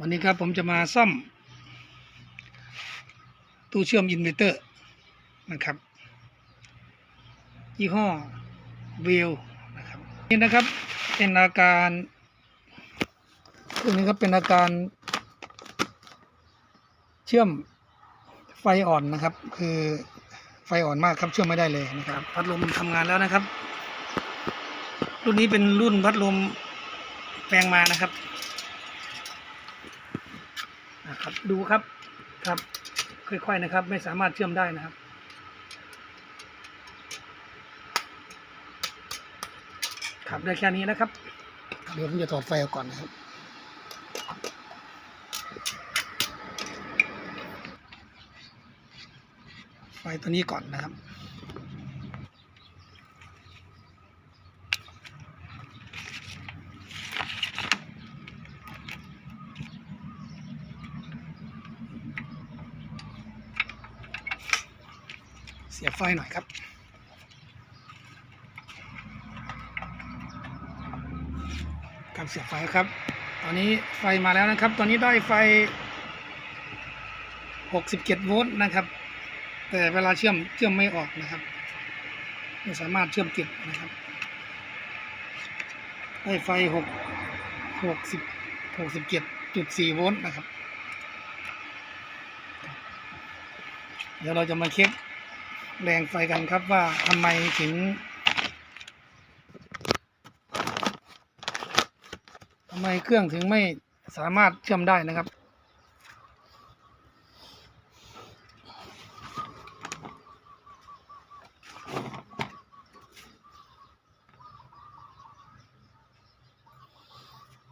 วันนี้ครับผมจะมาซ่อม ตู้เชื่อมอินเวอร์เตอร์นะครับ ยี่ห้อวิวนะครับนี่นะครับเป็นอาการตัวนี้ครับเป็นอาการ เชื่อมไฟอ่อนนะครับ คือไฟอ่อนมากครับเชื่อมไม่ได้เลยนะครับ พัดลมทำงานแล้วนะครับ รุ่นนี้เป็นรุ่นพัดลมแปลงมานะครับ นะครับ ดูครับครับ ค่อยๆนะครับ ไม่สามารถเชื่อมได้นะครับ ครับได้แค่นี้นะครับเดี๋ยวผมจะถอดไฟออกก่อนนะครับไฟตัวนี้ก่อนนะครับ ไฟหน่อยครับครับเสียบไฟครับ ตอนนี้ไฟมาแล้วนะครับ ตอนนี้ได้ไฟ 67 โวลต์นะครับ แต่เวลาเชื่อมเชื่อมไม่ออกนะครับ ไม่สามารถเชื่อมติดนะครับ ได้ไฟ 6 60 67.4 โวลต์นะครับ เดี๋ยวเราจะมาเช็ค แรงไฟกันครับว่าทำไมถึงทำไมเครื่องถึงไม่สามารถเชื่อมได้นะครับ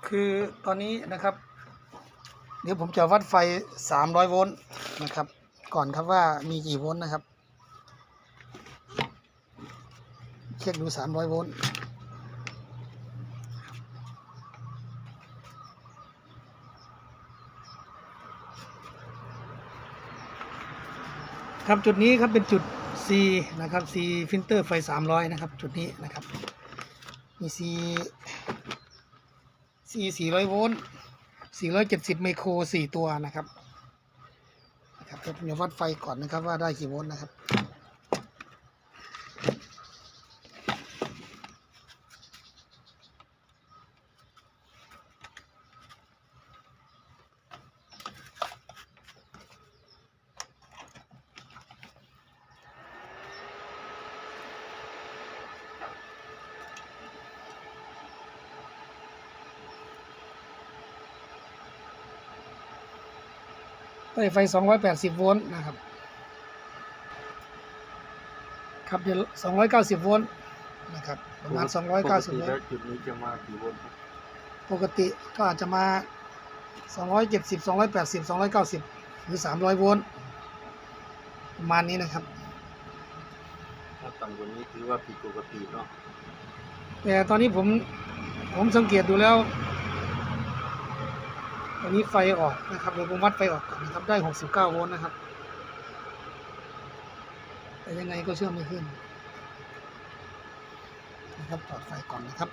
คือตอนนี้นะครับ เดี๋ยวผมจะวัดไฟ 300 โวลต์นะครับ ก่อนครับว่ามีกี่โวลต์นะครับ เช็คดู 300 โวลต์ครับจุดนี้ครับเป็นจุด C นะครับ C ฟิลเตอร์ไฟ 300 นะครับ จุดนี้นะครับ มี C C 400 โวลต์470 ไมโคร 4 ตัวนะครับนะครับเดี๋ยววัดไฟก่อนนะครับว่าได้กี่โวลต์นะครับ ได้ไฟ 280 โวลต์นะครับ ครับเดี๋ยว290 โวลต์นะครับประมาณ 290 โวปกลติแล้วต์จุดนี้จะมากี่โวลต์ครับปกติก็อาจจะมา 270 280 290 หรือ 300 โวลต์ประมาณนี้นะครับ ถ้าต่ำกว่านี้ถือว่าผิดปกติเนาะแต่ตอนนี้ผมผมสังเกตดูแล้ว ตอนนี้ไฟออกนะครับเดี๋ยวผมวัดไฟออกก่อนนะครับได้69โวลต์นะครับ แต่ยังไงก็เชื่อมไม่ขึ้นนะครับปลอดไฟก่อนนะครับ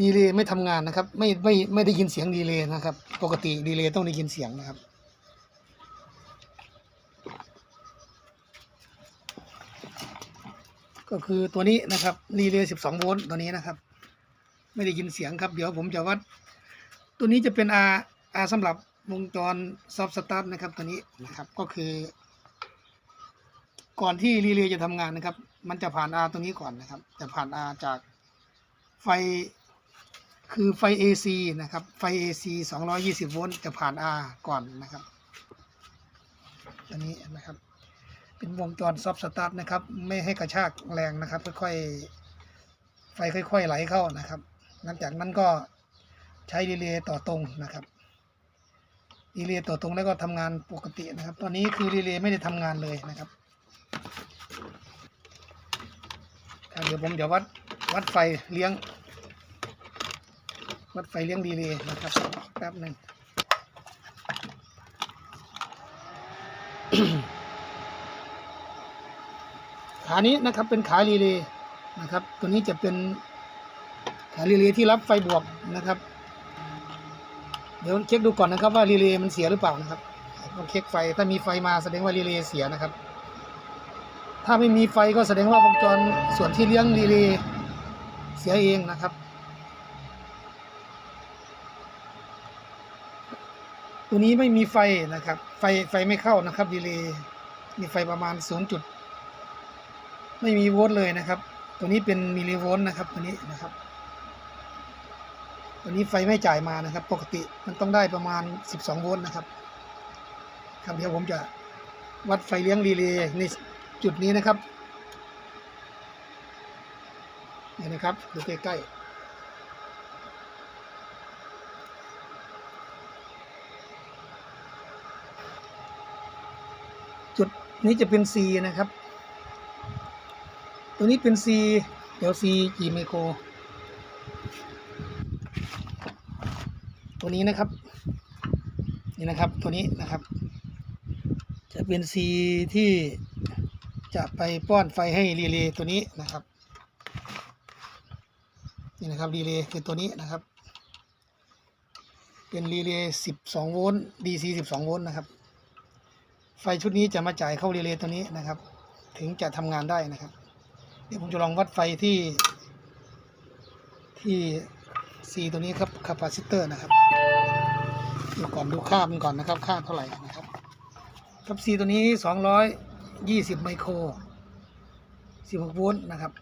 ดีเลย์ไม่ทำงานนะครับ ไม่ไม่ไม่ได้ยินเสียงดีเลย์นะครับ ปกติดีเลย์ต้องได้ยินเสียงนะครับ ก็คือตัวนี้นะครับรีเลย์12โวลต์ตัวนี้นะครับ ไม่ได้ยินเสียงครับ เดี๋ยวผมจะวัด ตัวนี้จะเป็น R R สำหรับวงจรซอฟต์สตาร์ทนะครับ ตัวนี้นะครับก็คือ ก่อนที่รีเลย์จะทำงานนะครับ มันจะผ่าน R ตัวนี้ก่อนนะครับ จะผ่าน R จากไฟคือไฟ AC นะครับ ไฟ AC 220 โวลต์จะผ่าน R ก่อนนะครับ ตัวนี้นะครับ เป็นวงจรซอฟต์สตาร์ทนะครับ ไม่ให้กระชากแรงนะครับ ค่อยๆ ไฟค่อย ๆ ไหลเข้านะครับ หลังจากนั้นก็ใช้รีเลย์ต่อตรงนะครับรีเลย์ต่อตรงแล้วก็ทำงานปกตินะครับ ตอนนี้คือรีเลย์ไม่ได้ทำงานเลยนะครับเดี๋ยวผมจะวัดวัดไฟเลี้ยง วัดไฟเลี้ยงรีเลย์นะครับแป๊บหนึ่ง ขานี้นะครับเป็นขารีเลย์นะครับ ตัวนี้จะเป็นขารีเลย์ที่รับไฟบวกนะครับ เดี๋ยวเช็คดูก่อนนะครับว่ารีเลย์มันเสียหรือเปล่านะครับต้องเช็คไฟถ้ามีไฟมาแสดงว่ารีเลย์เสียนะครับ ถ้าไม่มีไฟก็แสดงว่าวงจรส่วนที่เลี้ยงรีเลย์เสียเองนะครับตัวนี้ไม่มีไฟนะครับ ไฟไฟไม่เข้านะครับดีเลย์มีไฟประมาณศูนย์จุด ไม่มีโวลต์เลยนะครับ ตัวนี้เป็นมิลลิโวลต์นะครับตัวนี้นะครับ ตัวนี้ไฟไม่จ่ายมานะครับ ปกติมันต้องได้ประมาณ 12 โวลต์นะครับครับเดี๋ยวผมจะวัดไฟเลี้ยงรีเลย์ในจุดนี้นะครับนี่นะครับดูใกล้ๆจุดนี้จะเป็น C นะครับ ตัวนี้เป็น C เดี๋ยว C กี่ไมโคร ตัวนี้นะครับ นี่นะครับตัวนี้นะครับ จะเป็น C ที่จะไปป้อนไฟให้รีเลย์ตัวนี้นะครับ นี่นะครับรีเลย์คือตัวนี้นะครับ เป็นรีเลย์12 โวลต์ DC 12 โวลต์นะครับ ไฟชุดนี้จะมาจ่ายเข้ารีเลย์ตัวนี้นะครับ ถึงจะทำงานได้นะครับ ดี๋ยวผมจะลองวัดไฟที่ ที่ C ตัวนี้ครับคาปาซิเตอร์นะครับเดูก่อนดูค่ามันก่อนนะครับ ค่าเท่าไหร่นะครับครับ C ตัวนี้ 220 ไมโคร 16 โวลต์นะครับ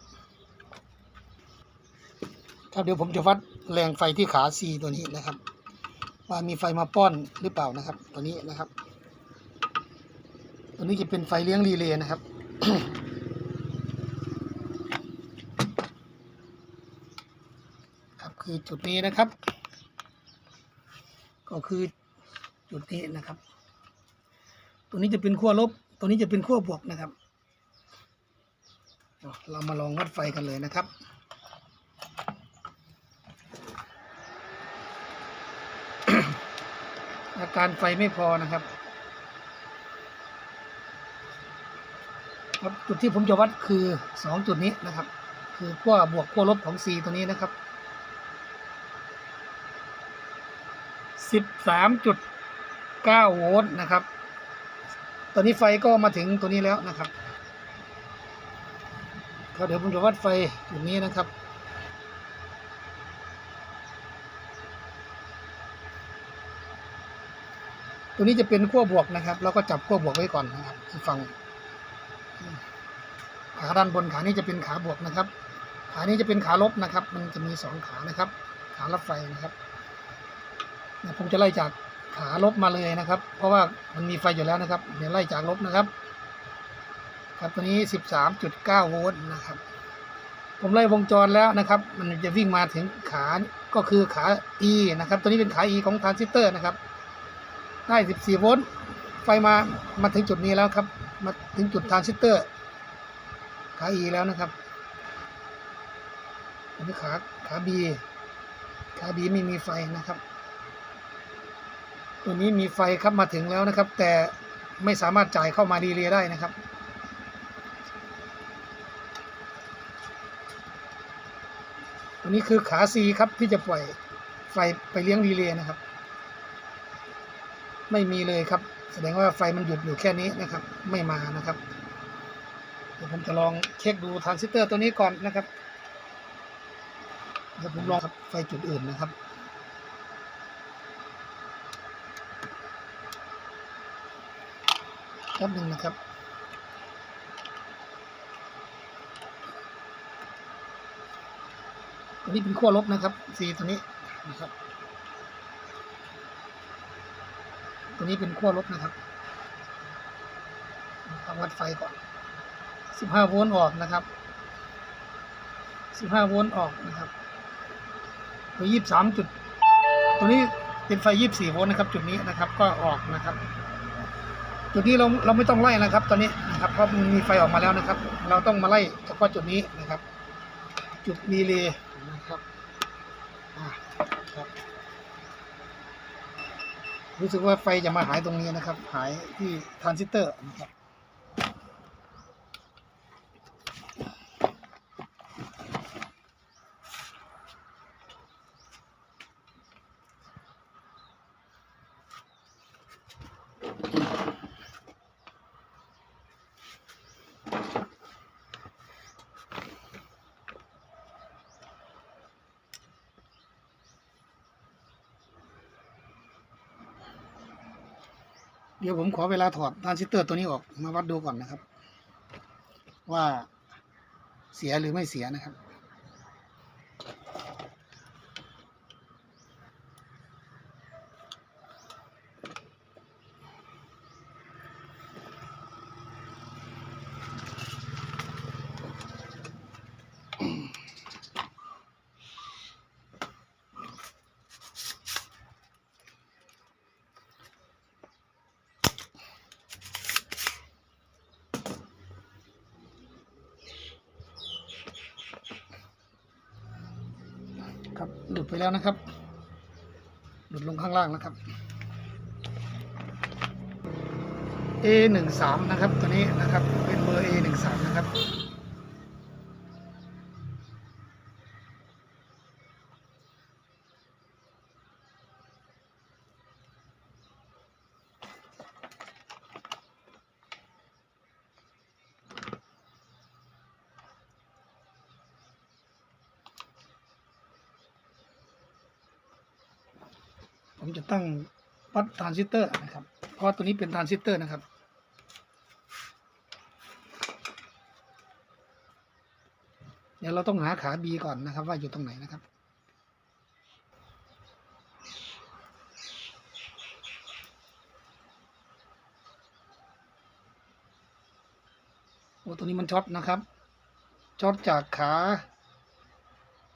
ครับเดี๋ยวผมจะวัดแรงไฟที่ขา C ตัวนี้นะครับ ว่ามีไฟมาป้อนหรือเปล่านะครับ ตัวนี้นะครับ ตัวนี้จะเป็นไฟเลี้ยงรีเลย์นะครับ คือจุดนี้นะครับ ก็คือจุดนี้นะครับ ตัวนี้จะเป็นขั้วลบ ตัวนี้จะเป็นขั้วบวกนะครับ เรามาลองวัดไฟกันเลยนะครับอาการไฟไม่พอนะครับครับจุดที่ผมจะวัดคือสองจุดนี้นะครับ คือขั้วบวกขั้วลบของ C ตัวนี้นะครับ สิบสามจุดเก้าโวลต์นะครับ ตอนนี้ไฟก็มาถึงตัวนี้แล้วนะครับครับเดี๋ยวผมจะวัดไฟจุดนี้นะครับตัวนี้จะเป็นขั้วบวกนะครับ แล้วก็จับขั้วบวกไว้ก่อนนะครับฝั่งขาด้านบนขานี้จะเป็นขาบวกนะครับ ขานี้จะเป็นขาลบนะครับ มันจะมีสองขานะครับ ขารับไฟนะครับ ผมจะไล่จากขาลบมาเลยนะครับ เพราะว่ามันมีไฟอยู่แล้วนะครับ เดี๋ยวไล่จากลบนะครับ ครับตัวนี้สิบสามจุดเก้าโวลต์นะครับ ผมไล่วงจรแล้วนะครับ มันจะวิ่งมาถึงขาก็คือขา E นะครับ ตัวนี้เป็นขา E ของทรานซิสเตอร์นะครับ ได้สิบสี่โวลต์ไฟมามาถึงจุดนี้แล้วครับ มาถึงจุดทรานซิสเตอร์ ขา E แล้วนะครับอันนี้ขาขา B ขา B ไม่มีไฟนะครับ ตัวนี้มีไฟครับมาถึงแล้วนะครับ แต่ไม่สามารถจ่ายเข้ามาดีเลย์ได้นะครับตัวนี้คือขา C ครับที่จะปล่อยไฟไปเลี้ยงดีเลย์นะครับ ไม่มีเลยครับ แสดงว่าไฟมันหยุดอยู่แค่นี้นะครับ ไม่มานะครับเดี๋ยวผมจะลองเช็คดูทรานซิสเตอร์ตัวนี้ก่อนนะครับเดี๋ยวผมลองครับไฟจุดอื่นนะครับ ป๊บหนึ่งนะครับตัวนี้เป็นขั้วลบนะครับสีตัวนี้นะครับ ตัวนี้เป็นขั้วลบนะครับวัดไฟก่อนสิบห้าโวลต์ออกนะครับสิบห้าโวลต์ออกนะครับ ตัวยี่สิบสามจุด ตัวนี้เป็นไฟยี่สิบสี่โวลต์นะครับ จุดนี้นะครับ ก็ออกนะครับ จุดนี้เราเราไม่ต้องไล่นะครับ ตอนนี้นะครับเพราะมันมีไฟออกมาแล้วนะครับ เราต้องมาไล่เฉพาะจุดนี้นะครับ จุดมีเลยนะครับครับ รู้สึกว่าไฟจะมาหายตรงนี้นะครับ หายที่ทรานซิสเตอร์นะครับ เดี๋ยวผมขอเวลาถอดทรานซิสเตอร์ตัวนี้ออกมาวัดดูก่อนนะครับ ว่าเสียหรือไม่เสียนะครับ แล้วนะครับ หลุดลงข้างล่างนะครับ A หนึ่งสามนะครับตัวนี้นะครับเป็นเบอร์ A หนึ่งสามนะครับ ตั้งวัดทรานซิสเตอร์นะครับ เพราะตัวนี้เป็นทรานซิสเตอร์นะครับเดี๋ยวเราต้องหาขา B ก่อนนะครับ ว่าอยู่ตรงไหนนะครับ โอ้ตัวนี้มันช็อตนะครับช็อตจากขา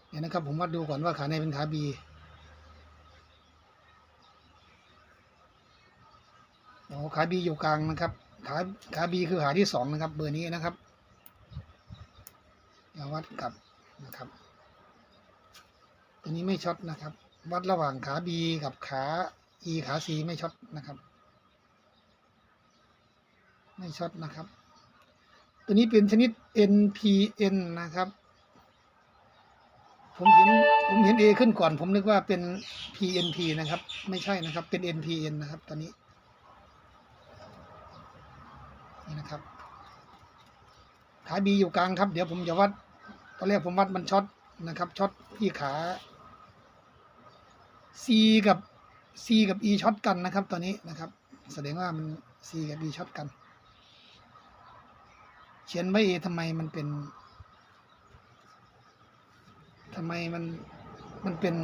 เดี๋ยวนะครับ ผมวัดดูก่อนว่าขาไหนเป็นขา B โอ้ ขา B อยู่กลางนะครับ ขาขา B คือขาที่สองนะครับ เบอร์นี้นะครับเดี๋ยววัดกับนะครับตัวนี้ไม่ช็อตนะครับ วัดระหว่างขา B กับขา E ขา C ไม่ช็อตนะครับ ไม่ช็อตนะครับ ตัวนี้เป็นชนิด NPN นะครับผมเห็นผมเห็น A ขึ้นก่อน ผมนึกว่าเป็น PNP นะครับ ไม่ใช่นะครับ เป็น NPN นะครับ ตอนนี้ นี่นะครับ ขา B อยู่กลางครับ เดี๋ยวผมจะวัด ตอนแรกผมวัดมันช็อตนะครับช็อตที่ขา C กับ C กับ E ช็อตกันนะครับ ตอนนี้นะครับ แสดงว่ามัน C กับ E ช็อตกัน เขียนไว้ A ทำไมมันเป็นทำไมมันมันเป็น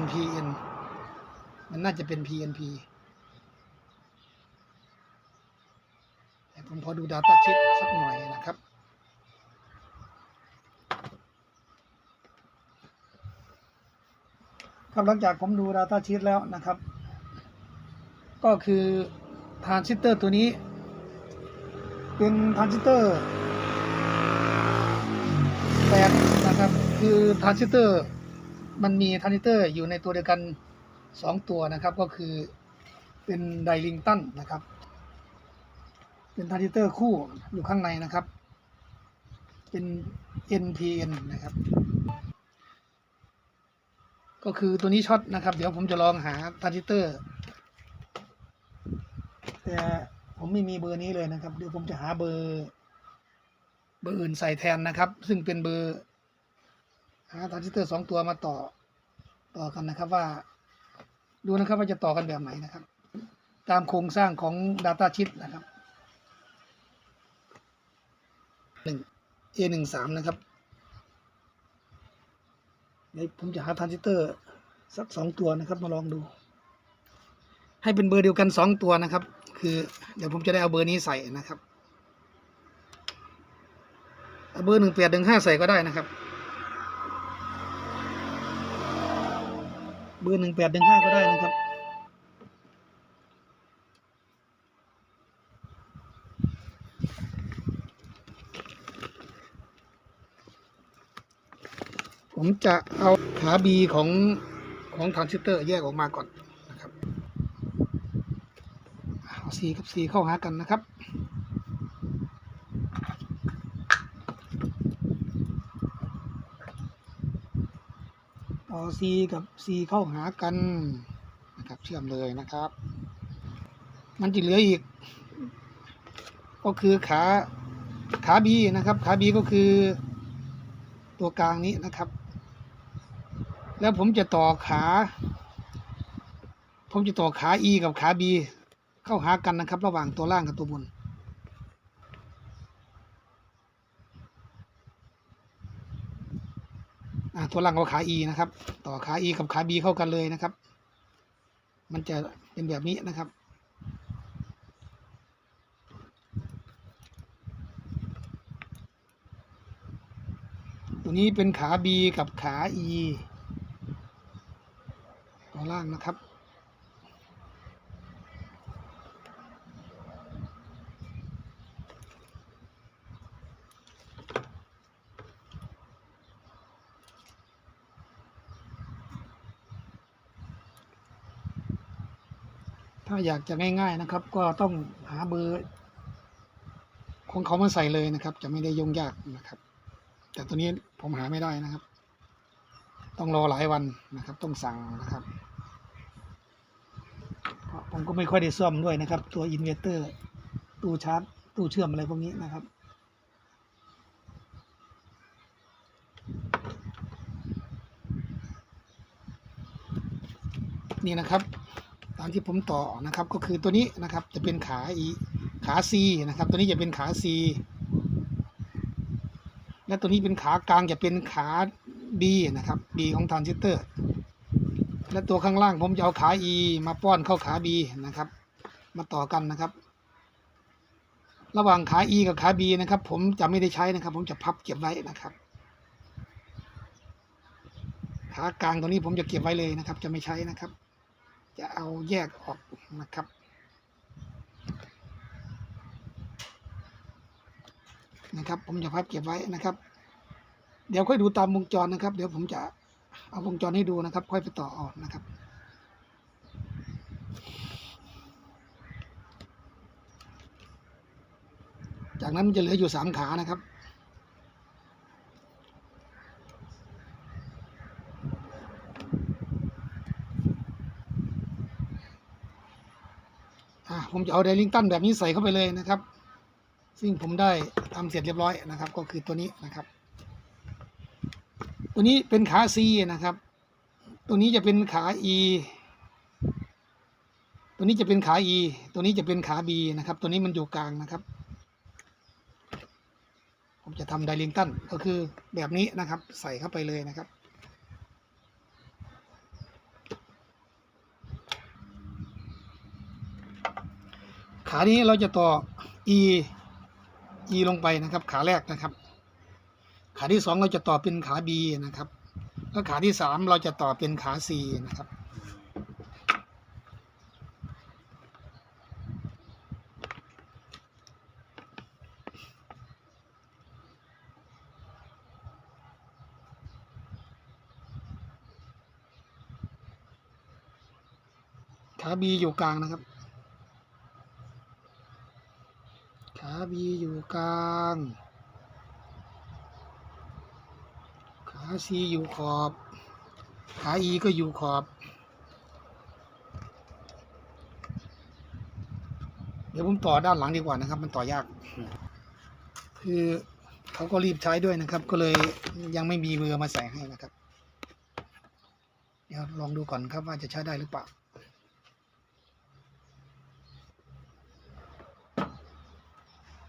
NPN มันน่าจะเป็น PNP แต่ ผมพอดู Data Sheet สักหน่อยนะครับครับหลังจากผมดู Data Sheet แล้วนะครับ ก็คือทรานซิสเตอร์ตัวนี้ เป็นทรานซิสเตอร์แปดนะครับคือทรานซิสเตอร์มันมีทรานซิสเตอร์อยู่ในตัวเดียวกันสองตัวนะครับ ก็คือเป็นไดลิงตันนะครับ เป็นทรานซิเตอร์คู่อยู่ข้างในนะครับ เป็น NPN นะครับ ก็คือตัวนี้ช็อตนะครับ เดี๋ยวผมจะลองหาทรานซิเตอร์แต่ผมไม่มีเบอร์นี้เลยนะครับ เดี๋ยวผมจะหาเบอร์ เบอร์อื่นใส่แทนนะครับ ซึ่งเป็นเบอร์หาทรานซิสเตอร์สองตัวมาต่อต่อกันนะครับว่า ดูนะครับว่าจะต่อกันแบบไหนนะครับ ตามโครงสร้างของ Data Sheet นะครับ หนึ่ง A หนึ่งสามนะครับเดี๋ยวผมจะหาทรานซิสเตอร์สักสองตัวนะครับ มาลองดู ให้เป็นเบอร์เดียวกันสองตัวนะครับ คือ เดี๋ยวผมจะได้เอาเบอร์นี้ใส่นะครับเอาเบอร์หนึ่งแปดหนึ่งห้าใส่ก็ได้นะครับ เบอร์หนึ่งแปดหนึ่งห้าก็ได้นะครับ ผมจะเอาขา B ของของทรานซิสเตอร์แยกออกมาก่อนนะครับเอา C กับ C เข้าหากันนะครับต่อ C กับ C เข้าหากันนะครับเชื่อมเลยนะครับ มันจะเหลืออีก ก็คือขาขา B นะครับ ขา B ก็คือตัวกลางนี้นะครับ แล้วผมจะต่อขา ผมจะต่อขา E กับขา B เข้าหากันนะครับ ระหว่างตัวล่างกับตัวบนอ่าตัวล่างเอาขา E นะครับ ต่อขา E กับขา B เข้ากันเลยนะครับ มันจะเป็นแบบนี้นะครับตัวนี้เป็นขา B กับขา E ตัวล่างนะครับ ถ้าอยากจะง่าย ๆนะครับ ก็ต้องหาเบอร์ของเขามาใส่เลยนะครับ จะไม่ได้ยุ่งยากนะครับ แต่ตัวนี้ผมหาไม่ได้นะครับ ต้องรอหลายวันนะครับ ต้องสั่งนะครับ ผมก็ไม่ค่อยได้ซ่อมด้วยนะครับ ตัวอินเวอร์เตอร์ ตู้ชาร์จ ตู้เชื่อมอะไรพวกนี้นะครับ นี่นะครับ ตามที่ผมต่อนะครับก็คือตัวนี้นะครับจะเป็นขาอีขา C นะครับ ตัวนี้จะเป็นขา C และตัวนี้เป็นขากลางจะเป็นขา B นะครับ B ของทรานซิสเตอร์ และตัวข้างล่างผมจะเอาขา E มาป้อนเข้าขา B นะครับ มาต่อกันนะครับ ระหว่างขา E กับขา B นะครับ ผมจะไม่ได้ใช้นะครับ ผมจะพับเก็บไว้นะครับ ขากลางตัวนี้ผมจะเก็บไว้เลยนะครับ จะไม่ใช้นะครับ จะเอาแยกออกนะครับนะครับ ผมจะพับเก็บไว้นะครับ เดี๋ยวค่อยดูตามวงจรนะครับ เดี๋ยวผมจะ เอาวงจรให้ดูนะครับ ค่อยไปต่อออกนะครับ จากนั้นมันจะเหลืออยู่สามขานะครับผมจะเอาไดลิงตันแบบนี้ใส่เข้าไปเลยนะครับ ซึ่งผมได้ทำเสร็จเรียบร้อยนะครับ ก็คือตัวนี้นะครับ ตัวนี้เป็นขา C นะครับ ตัวนี้จะเป็นขา E ตัวนี้จะเป็นขา E ตัวนี้จะเป็นขา B นะครับ ตัวนี้มันอยู่กลางนะครับ ผมจะทำไดลิงตันก็คือแบบนี้นะครับ ใส่เข้าไปเลยนะครับขานี้เราจะต่อ e e ลงไปนะครับ ขาแรกนะครับ ขาที่สองเราจะต่อเป็นขา b นะครับแล้วขาที่สามเราจะต่อเป็นขา c นะครับขา b อยู่กลางนะครับ ขาบีอยู่กลาง ขาซีอยู่ขอบ ขาอีก็อยู่ขอบเดี๋ยวผมต่อด้านหลังดีกว่านะครับ มันต่อยาก คือเขาก็รีบใช้ด้วยนะครับ ก็เลยยังไม่มีเบอร์มาใส่ให้นะครับ เดี๋ยวลองดูก่อนครับว่าจะใช้ได้หรือเปล่า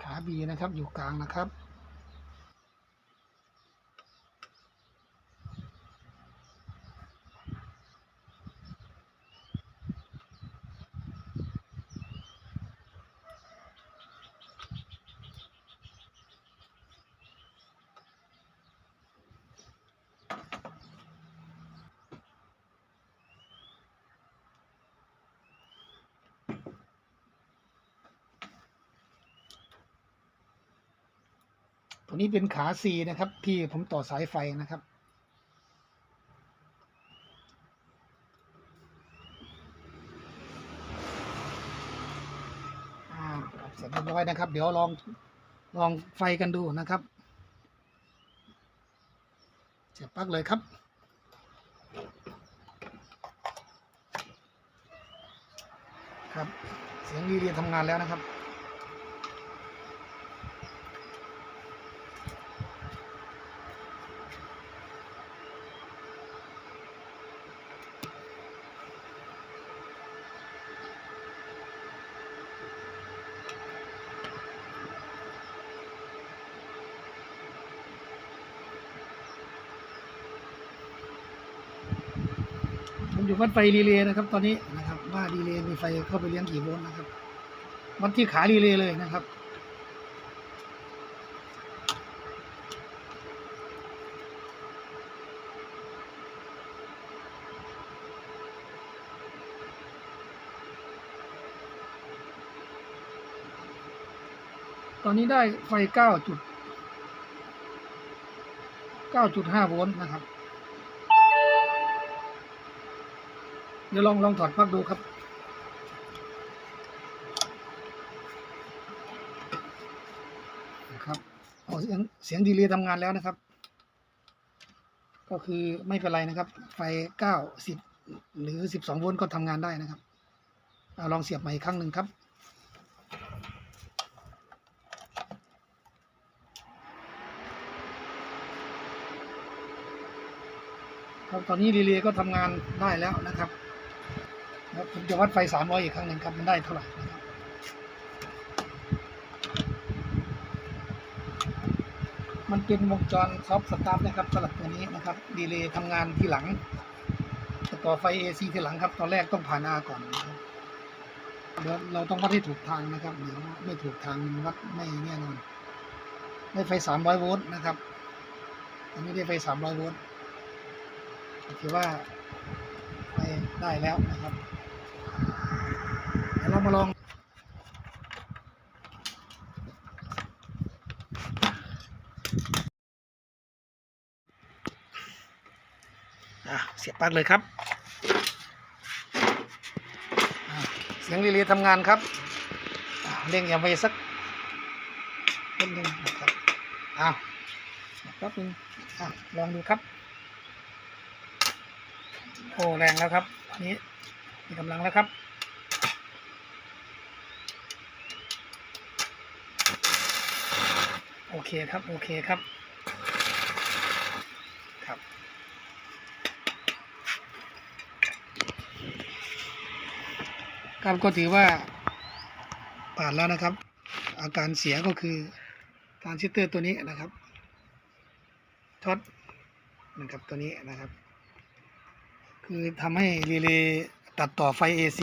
ขาบีนะครับอยู่กลางนะครับ ตัวนี้เป็นขาซีนะครับ ที่ผมต่อสายไฟนะครับอ่าเสร็จเรียบร้อยนะครับ เดี๋ยวลองลองไฟกันดูนะครับเสียบปลั๊กเลยครับครับ เสียงรีเรียนทำงานแล้วนะครับ วัดไฟรีเลย์นะครับ ตอนนี้นะครับว่ารีเลย์มีไฟเข้าไปเลี้ยงกี่โวลต์นะครับ วัดที่ขารีเลย์เลยนะครับตอนนี้ได้ไฟเก้าจุดเก้าจุดห้าโวลต์นะครับ เดี๋ยวลองลองถอดปลั๊กดูครับครับเอาเสียงเสียงดีเลย์ทำงานแล้วนะครับ ก็คือไม่เป็นไรนะครับ ไฟเก้าสิบหรือสิบสองโวลต์ก็ทำงานได้นะครับเอาลองเสียบใหม่อีกครั้งหนึ่งครับครับตอนนี้รีเลย์ก็ทำงานได้แล้วนะครับ แล้วผมจะวัดไฟสามร้อยอีกครั้งหนึ่งครับ มันได้เท่าไหร่นะครับมันเป็นวงจรซอฟต์สตาร์ทนะครับสำหรับตัวนี้นะครับ ดีเลย์ทำงานที่หลังจะต่อไฟ AC ที่หลังครับ ตอนแรกต้องผ่านอาก่อนนะครับเดี๋ยวเราต้องวัดให้ถูกทางนะครับเดี๋ยวไม่ถูกทางมันวัดไม่แน่นอน ได้ไฟสามร้อยโวลต์นะครับ อันนี้ได้ไฟสามร้อยโวลต์ถือว่าไปได้แล้วนะครับ เรามาลองเสียบปลั๊กเลยครับ เสียงรีเลย์ทำงานครับเร่งอย่าไปสักนิดนึงครับอ้าวแป๊บนึงอลองดูครับ โอ้แรงแล้วครับอันนี้มีกำลังแล้วครับ โอ เคครับ โอเคครับ ครับ ครับก็ถือว่าผ่านแล้วนะครับ อาการเสียก็คือทานซิสเตอร์ตัวนี้นะครับช็อตนะครับตัวนี้นะครับ คือทำให้รีเลย์ตัดต่อไฟ AC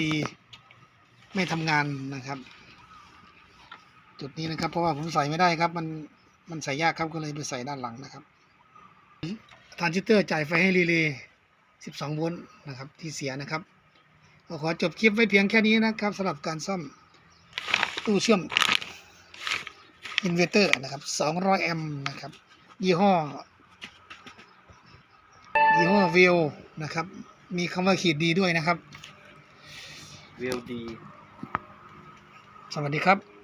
ไม่ทำงานนะครับ จุดนี้นะครับ เพราะว่าผมใส่ไม่ได้ครับมัน มันใส่ยากครับก็เลยไปใส่ด้านหลังนะครับทรานซิสเตอร์จ่ายไฟให้รีเลย์12 โวลต์นะครับที่เสียนะครับก็ขอจบคลิปไว้เพียงแค่นี้นะครับสำหรับการซ่อมตู้เชื่อมอินเวอร์เตอร์นะครับ 200 แอมป์นะครับ ยี่ห้อ ยี่ห้อวิวนะครับ มีคำว่าขีดดีด้วยนะครับเวลดี สวัสดีครับ